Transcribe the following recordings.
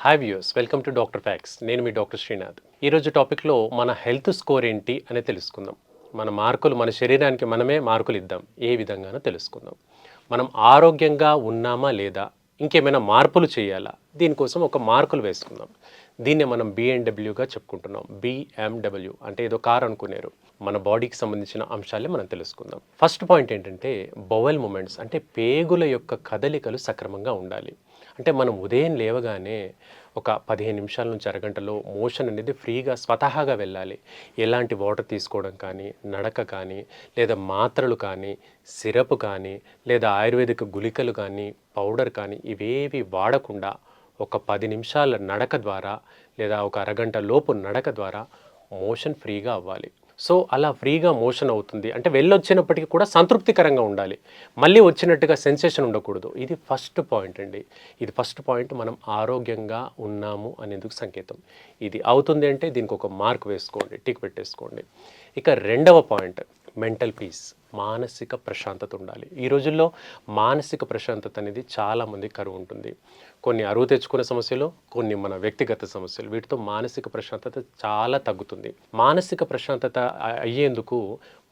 Hi views welcome to doctor facts నేను మీ doctor Srinath ఈరోజు టాపిక్లో మన హెల్త్ స్కోర్ ఏంటి అని తెలుసుకుందాం. మన మార్కులు మన శరీరానికి మనమే మార్కులు ఇద్దాం. ఏ విధంగానో తెలుసుకుందాం. మనం ఆరోగ్యంగా ఉన్నామా లేదా? ఇంకేమైనా మార్పులు చేయాలా? దీనికోసం ఒక మార్కులు వేసుకుందాం. దీన్నే మనం బిఎన్డబ్ల్యూగా చెప్పుకుంటున్నాం. బిఎండబ్ల్యూ అంటే ఏదో కార్ అనుకునేరు. మన బాడీకి సంబంధించిన అంశాలే మనం తెలుసుకుందాం. ఫస్ట్ పాయింట్ ఏంటంటే బొవెల్ మూమెంట్స్ అంటే పేగుల యొక్క కదలికలు సక్రమంగా ఉండాలి. అంటే మనం ఉదయం లేవగానే ఒక పదిహేను నిమిషాల నుంచి అరగంటలో మోషన్ అనేది ఫ్రీగా స్వతహాగా వెళ్ళాలి. ఎలాంటి వాటర్ తీసుకోవడం కానీ నడక కానీ లేదా మాత్రలు కానీ సిరప్ కానీ లేదా ఆయుర్వేదిక గుళికలు కానీ పౌడర్ కానీ ఇవేవి వాడకుండా ఒక పది నిమిషాల నడక ద్వారా లేదా ఒక అరగంట లోపు నడక ద్వారా మోషన్ ఫ్రీగా అవ్వాలి. సో అలా ఫ్రీగా మోషన్ అవుతుంది. అంటే వెళ్ళొచ్చినప్పటికీ కూడా సంతృప్తికరంగా ఉండాలి. మళ్ళీ వచ్చినట్టుగా సెన్సేషన్ ఉండకూడదు. ఇది ఫస్ట్ పాయింట్ అండి. ఇది ఫస్ట్ పాయింట్ మనం ఆరోగ్యంగా ఉన్నాము అనేందుకు సంకేతం. ఇది అవుతుంది అంటే దీనికి ఒక మార్క్ వేసుకోండి టిక్ పెట్టేసుకోండి. ఇక రెండవ పాయింట్ మెంటల్ పీస్ మానసిక ప్రశాంతత ఉండాలి. ఈ రోజుల్లో మానసిక ప్రశాంతత అనేది చాలామంది కరువు ఉంటుంది. కొన్ని అరువు తెచ్చుకునే సమస్యలు కొన్ని మన వ్యక్తిగత సమస్యలు వీటితో మానసిక ప్రశాంతత చాలా తగ్గుతుంది. మానసిక ప్రశాంతత అయ్యేందుకు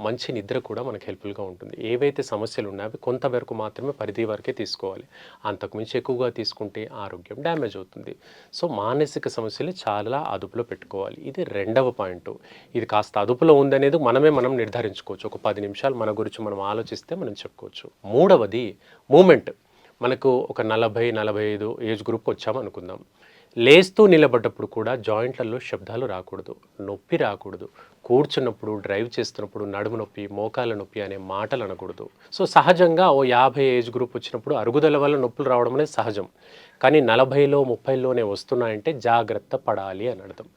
మంచి నిద్ర కూడా మనకు హెల్ప్ఫుల్గా ఉంటుంది. ఏవైతే సమస్యలు ఉన్నాయో అవి కొంతవరకు మాత్రమే పరిధి వరకే తీసుకోవాలి. అంతకుమించి ఎక్కువగా తీసుకుంటే ఆరోగ్యం డ్యామేజ్ అవుతుంది. సో మానసిక సమస్యలు చాలా అదుపులో పెట్టుకోవాలి. ఇది రెండవ పాయింట్. ఇది కాస్త అదుపులో ఉందనేది మనమే మనం నిర్ధారించుకోవచ్చు. ఒక పది నిమిషాలు మన గురించి మనం ఆలోచిస్తే మనం చెప్పుకోవచ్చు. మూడవది మూమెంట్. మనకు ఒక నలభై నలభై ఐదు ఏజ్ గ్రూప్ వచ్చాము అనుకుందాం లేస్తూ నిలబడ్డప్పుడు కూడా జాయింట్లలో శబ్దాలు రాకూడదు నొప్పి రాకూడదు. కూర్చున్నప్పుడు డ్రైవ్ చేస్తున్నప్పుడు నడుము నొప్పి మోకాల నొప్పి అనే మాటలు అనకూడదు. సో సహజంగా ఓ యాభై ఏజ్ గ్రూప్ వచ్చినప్పుడు అరుగుదల వల్ల నొప్పులు రావడం అనేది సహజం. కానీ నలభైలో ముప్పైలోనే వస్తున్నాయంటే జాగ్రత్త పడాలి అని అర్థం.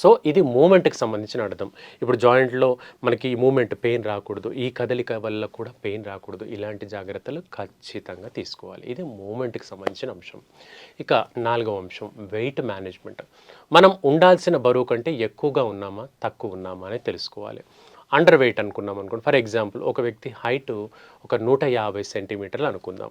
సో ఇది మూమెంట్కి సంబంధించిన అర్థం. ఇప్పుడు జాయింట్లో మనకి ఈ మూమెంట్ పెయిన్ రాకూడదు ఈ కదలిక వల్ల కూడా పెయిన్ రాకూడదు ఇలాంటి జాగ్రత్తలు ఖచ్చితంగా తీసుకోవాలి. ఇది మూమెంట్కి సంబంధించిన అంశం. ఇక నాలుగవ అంశం వెయిట్ మేనేజ్మెంట్. మనం ఉండాల్సిన బరువు కంటే ఎక్కువగా ఉన్నామా తక్కువ ఉన్నామా అని తెలుసుకోవాలి. అండర్ వెయిట్ అనుకున్నాం అనుకోండి ఫర్ ఎగ్జాంపుల్ ఒక వ్యక్తి హైట్ ఒక నూట యాభై సెంటీమీటర్లు అనుకుందాం.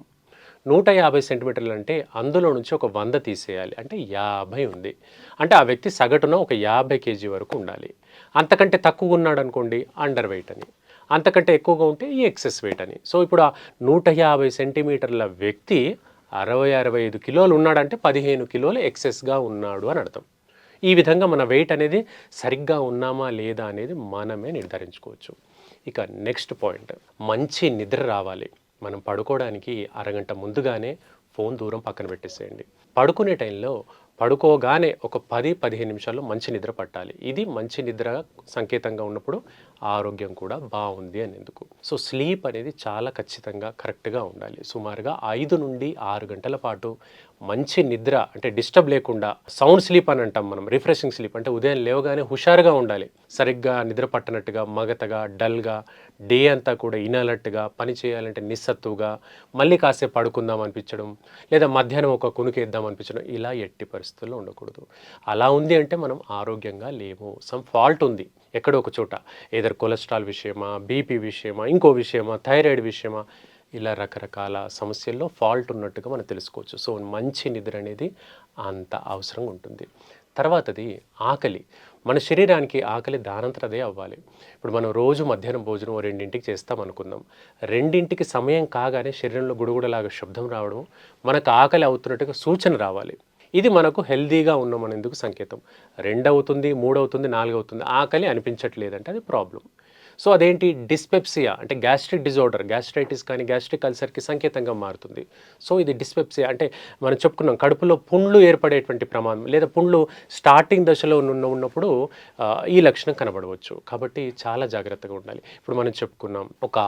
నూట యాభై సెంటీమీటర్లు అంటే అందులో నుంచి ఒక వంద తీసేయాలి. అంటే యాభై ఉంది. అంటే ఆ వ్యక్తి సగటున ఒక యాభై కేజీ వరకు ఉండాలి. అంతకంటే తక్కువ ఉన్నాడు అనుకోండి అండర్ వెయిట్ అని. అంతకంటే ఎక్కువగా ఉంటే ఈ ఎక్సెస్ వెయిట్ అని. సో ఇప్పుడు ఆ నూట యాభై సెంటీమీటర్ల వ్యక్తి అరవై అరవై ఐదు కిలోలు ఉన్నాడంటే పదిహేను కిలోలు ఎక్సెస్గా ఉన్నాడు అని అర్థం. ఈ విధంగా మన వెయిట్ అనేది సరిగ్గా ఉన్నామా లేదా అనేది మనమే నిర్ధారించుకోవచ్చు. ఇక నెక్స్ట్ పాయింట్. మంచి నిద్ర రావాలి. మనం పడుకోవడానికి అరగంట ముందుగానే ఫోన్ దూరం పక్కన పెట్టేసేయండి. పడుకునే టైంలో పడుకోగానే ఒక పది పదిహేను నిమిషాల్లో మంచి నిద్ర పట్టాలి. ఇది మంచి నిద్ర సంకేతంగా ఉన్నప్పుడు ఆరోగ్యం కూడా బాగుంది అనేందుకు. సో స్లీప్ అనేది చాలా ఖచ్చితంగా కరెక్ట్గా ఉండాలి. సుమారుగా ఐదు నుండి ఆరు గంటల పాటు మంచి నిద్ర అంటే డిస్టర్బ్ లేకుండా సౌండ్ స్లీప్ అని అంటాం మనం రిఫ్రెషింగ్ స్లీప్ అంటే ఉదయం లేవగానే హుషారుగా ఉండాలి. సరిగ్గా నిద్ర పట్టనట్టుగా మగతగా డల్గా డే అంతా కూడా ఇనాలట్టుగా పని చేయాలంటే నిస్సత్తుగా మళ్ళీ కాసేపు పడుకుందాం అనిపించడం లేదా మధ్యాహ్నం ఒక కునుకేద్దాం అనిపించడం ఇలా ఎట్టి పరిస్థితుల్లో ఉండకూడదు. అలా ఉంది అంటే మనం ఆరోగ్యంగా లేము. సమ్ ఫాల్ట్ ఉంది ఎక్కడో ఒక చోట. ఏదర్ కొలెస్ట్రాల్ విషయమా బీపీ విషయమా ఇంకో విషయమా థైరాయిడ్ విషయమా ఇలా రకరకాల సమస్యల్లో ఫాల్ట్ ఉన్నట్టుగా మనం తెలుసుకోవచ్చు. సో మంచి నిద్ర అనేది అంత అవసరంగా ఉంటుంది. తర్వాతది ఆకలి. మన శరీరానికి ఆకలి దానంతట అదే అవ్వాలి. ఇప్పుడు మనం రోజు మధ్యాహ్నం భోజనం రెండింటికి చేస్తాం అనుకుందాం. రెండింటికి సమయం కాగానే శరీరంలో గుడుగుడలాగా శబ్దం రావడం మనకు ఆకలి అవుతున్నట్టుగా సూచన రావాలి. ఇది మనకు హెల్దీగా ఉన్నామనేందుకు సంకేతం. రెండవుతుంది మూడవుతుంది నాలుగవుతుంది ఆకలి అనిపించట్లేదంటే అది ప్రాబ్లం. సో అదేంటి? డిస్పెప్సియా అంటే గ్యాస్ట్రిక్ డిజార్డర్. గ్యాస్ట్రైటిస్ కానీ గ్యాస్ట్రిక్ అల్సర్కి సంకేతంగా మారుతుంది. సో ఇది డిస్పెప్సియా అంటే మనం చెప్పుకున్నాం కడుపులో పుండ్లు ఏర్పడేటువంటి ప్రమాదం లేదా పుండ్లు స్టార్టింగ్ దశలో ఉన్న ఉన్నప్పుడు ఈ లక్షణం కనబడవచ్చు. కాబట్టి చాలా జాగ్రత్తగా ఉండాలి. ఇప్పుడు మనం చెప్పుకున్నాం ఒక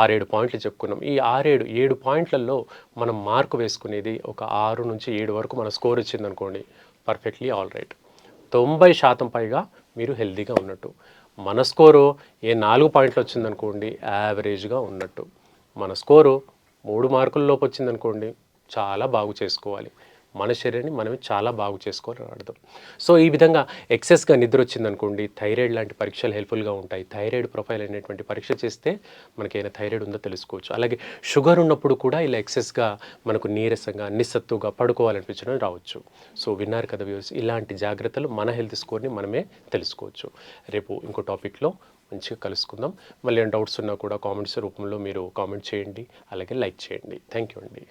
ఆరేడు పాయింట్లు చెప్పుకున్నాం. ఈ ఆరేడు ఏడు పాయింట్లలో మనం మార్కు వేసుకునేది ఒక ఆరు నుంచి ఏడు వరకు మన స్కోర్ వచ్చిందనుకోండి పర్ఫెక్ట్లీ ఆల్ రైట్. తొంభై శాతం పైగా మీరు హెల్తీగా ఉన్నట్టు. మన స్కోరు ఏ నాలుగు పాయింట్లు వచ్చిందనుకోండి యావరేజ్గా ఉన్నట్టు. మన స్కోరు మూడు మార్కుల లోపు వచ్చిందనుకోండి చాలా బాగు చేసుకోవాలి. మన శరీరాన్ని మనమే చాలా బాగు చేసుకోవాలని అర్థం సో ఈ విధంగా ఎక్సెస్గా నిద్ర వచ్చిందనుకోండి థైరాయిడ్ లాంటి పరీక్షలు హెల్ప్ఫుల్గా ఉంటాయి. థైరాయిడ్ ప్రొఫైల్ అనేటువంటి పరీక్ష చేస్తే మనకైనా థైరాయిడ్ ఉందో తెలుసుకోవచ్చు. అలాగే షుగర్ ఉన్నప్పుడు కూడా ఇలా ఎక్సెస్గా మనకు నీరసంగా నిస్సత్తుగా పడుకోవాలనిపించడం రావచ్చు. సో విన్నారు కదా వ్యూస్ ఇలాంటి జాగ్రత్తలు మన హెల్త్ స్కోర్ని మనమే తెలుసుకోవచ్చు. రేపు ఇంకో టాపిక్లో మంచిగా కలుసుకుందాం. మళ్ళీ ఏమైనా డౌట్స్ ఉన్నా కూడా కామెంట్స్ రూపంలో మీరు కామెంట్ చేయండి. అలాగే లైక్ చేయండి. థ్యాంక్ యూ అండి.